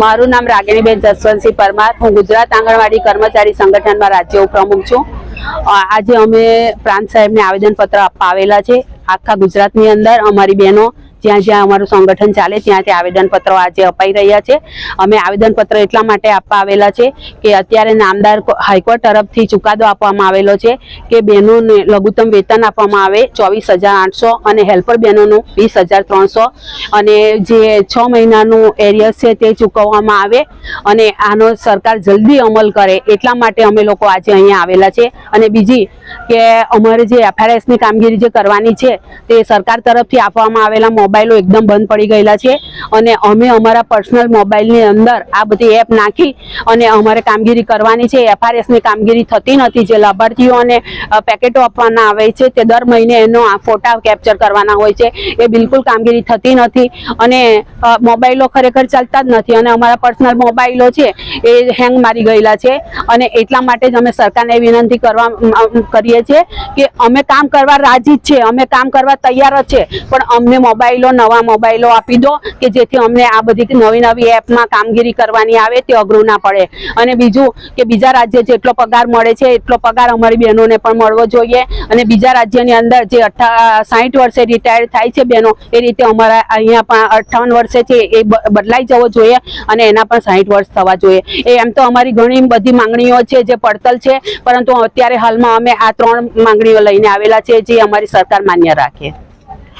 મારું નામ રાગિણીબેન જસવંતસિંહ પરમાર. હું ગુજરાત આંગણવાડી કર્મચારી સંગઠનમાં રાજ્ય ઉપપ્રમુખ છું. આજે અમે પ્રાંત સાહેબને આવેદનપત્ર આપવા આવેલા છે. આખા ગુજરાતની અંદર અમારી બહેનો જ્યાં જ્યાં અમારું સંગઠન ચાલે, ત્યાં ત્યાં આવેદનપત્રો આજે અપાઈ રહ્યા છે. અમે આવેદનપત્ર એટલા માટે આપવા આવેલા છે કે અત્યારે નામદાર હાઈકોર્ટ તરફથી ચુકાદો આપવામાં આવેલો છે કે બહેનોને લઘુત્તમ વેતન આપવામાં આવે ચોવીસ અને હેલ્પર બહેનોનું વીસ અને જે છ મહિનાનું એરિયસ છે તે ચૂકવવામાં આવે અને આનો સરકાર જલ્દી અમલ કરે એટલા માટે અમે લોકો આજે અહીંયા આવેલા છે. અને બીજી કે અમારે જે એફઆરએસની કામગીરી જે કરવાની છે તે સરકાર તરફથી આપવામાં આવેલા મોબાઈલો એકદમ બંધ પડી ગયેલા છે અને અમે અમારા પર્સનલ મોબાઈલની અંદર આ બધી એપ નાખી અને અમારે કામગીરી કરવાની છે. એફઆરએસની કામગીરી થતી નથી. જે લાભાર્થીઓને પેકેટો આપવાના આવે છે તે દર મહિને એનો આ ફોટા કેપ્ચર કરવાના હોય છે. એ બિલકુલ કામગીરી થતી નથી અને મોબાઈલો ખરેખર ચાલતા જ નથી અને અમારા પર્સનલ મોબાઈલો છે એ હેંગ મારી ગયેલા છે અને એટલા માટે જ અમે સરકારને વિનંતી કરવા કરીએ છીએ કે અમે કામ કરવા રાજી જ છે. અમે કામ કરવા તૈયાર જ છે. પણ અમને મોબાઈલો નવા મોબાઈલો આપી દો કે જેથી અમને આ બધી નવી નવી એપમાં કામગીરી કરવાની આવે, તે અઘરું ના પડે. અને બીજું કે બીજા રાજ્ય જેટલો પગાર મળે છે, એટલો પગાર અમારી બહેનોને પણ મળવો જોઈએ. અને બીજા રાજ્યની અંદર જે અઠ્ઠા સાહીઠ વર્ષે રિટાયર થાય છે બહેનો, એ રીતે અમારા અહીંયા પણ અઠ્ઠાવન વર્ષે છે, એ બદલાઈ જવો જોઈએ અને એના પણ સાહીઠ વર્ષ થવા જોઈએ. એ એમ તો અમારી ઘણી બધી માંગણીઓ છે જે પડતલ છે, પરંતુ અત્યારે હાલમાં અમે આ ત્રણ માંગણીઓ લઈને આવેલા છે, જે અમારી સરકાર માન્ય રાખે.